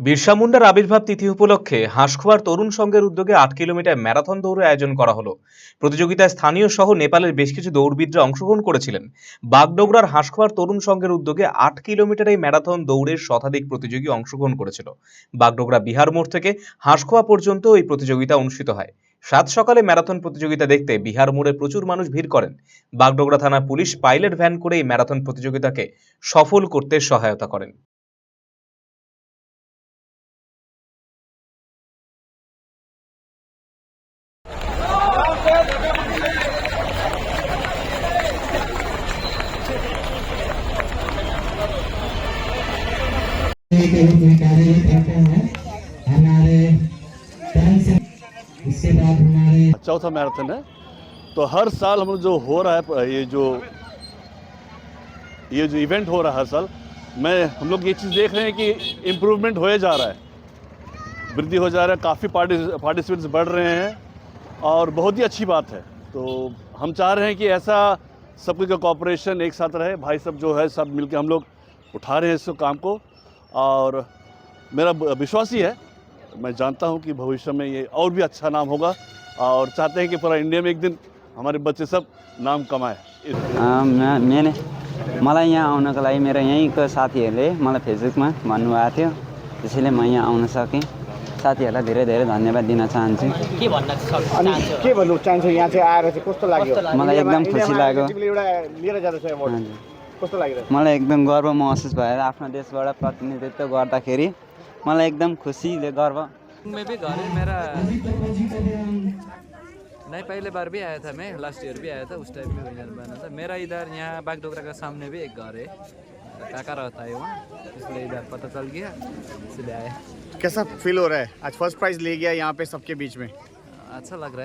বিরসা মুন্ডার আবির্ভাব তিথি উপলক্ষে হাঁসখোয়ার তরুণ সংঘের উদ্যোগে আট কিলোমিটার ম্যারাথন দৌড়ের আয়োজন করা হলো। প্রতিযোগিতায় স্থানীয় সহ নেপালের বেশ কিছু দৌড়বিদরা অংশগ্রহণ করেছিলেন। বাগডোগরার হাঁসখোয়ার তরুণ সংঘের উদ্যোগে আট কিলোমিটার এই ম্যারাথন দৌড়ের শতাধিক প্রতিযোগী অংশগ্রহণ করেছিল। বাগডোগরা বিহার মোড় থেকে হাঁসখোয়া পর্যন্ত এই প্রতিযোগিতা অনুষ্ঠিত হয়। সাত সকালে ম্যারাথন প্রতিযোগিতা দেখতে বিহার মোড়ে প্রচুর মানুষ ভিড় করেন। বাগডোগরা থানার পুলিশ পাইলট ভ্যান করে এই ম্যারাথন প্রতিযোগিতাকে সফল করতে সহায়তা করেন। चौथा मैराथन है। तो हर साल हम जो हो रहा है, ये जो ये जो इवेंट हो रहा है हर साल, मैं, हम लोग ये चीज़ देख रहे हैं कि इम्प्रूवमेंट होए जा रहा है। वृद्धि हो जा रहा है, काफ़ी पार्टिसिपेंट्स बढ़ रहे हैं। और बहुत ही अच्छी बात है। तो हम चाह रहे हैं कि ऐसा सबके का कॉपरेशन एक साथ रहे। भाई सब जो है सब मिलके हम लोग उठा रहे हैं इस काम को। और मेरा विश्वास ही। है मैं जानता हूँ कि भविष्य में ये और भी अच्छा नाम होगा। और चाहते हैं कि पूरा इंडिया में एक दिन हमारे बच्चे सब नाम कमाए। म- मैंने, मलाई यहाँ आउनको लागि मेरो यहीँको साथीहरूले मलाई फेसबुकमा भन्नुभएको थियो। त्यसैले म यहाँ आउन सकेँ। साथीहरूलाई धेरै धेरै धन्यवाद दिन चाहन्छु। के भन्न अनि के भन्नु चाहन्छु यहाँ चाहिँ आएर चाहिँ कस्तो लाग्यो? लाग्यो? मलाई एकदम खुसी लाग्यो। कस्तो लागिरहेछ? मलाई एकदम गर्व महसुस भएर आफ्नो देशबाट प्रतिनिधित्व गर्दाखेरि मलाई एकदम खुसीले गर्व। में भी घर है मेरा नहीं पहले बार भी आया था मैं लास्ट ईयर भी आया था उस टाइम बना था। मेरा इधर यहाँ बागडोगरा का सामने भी एक घर है। काका रहता है वहाँ इसलिए इधर पता चल गया इसलिए आया। कैसा फील हो रहा है? आज फ़र्स्ट प्राइज ले गया यहाँ पे सबके बीच में। अच्छा लग रहा है।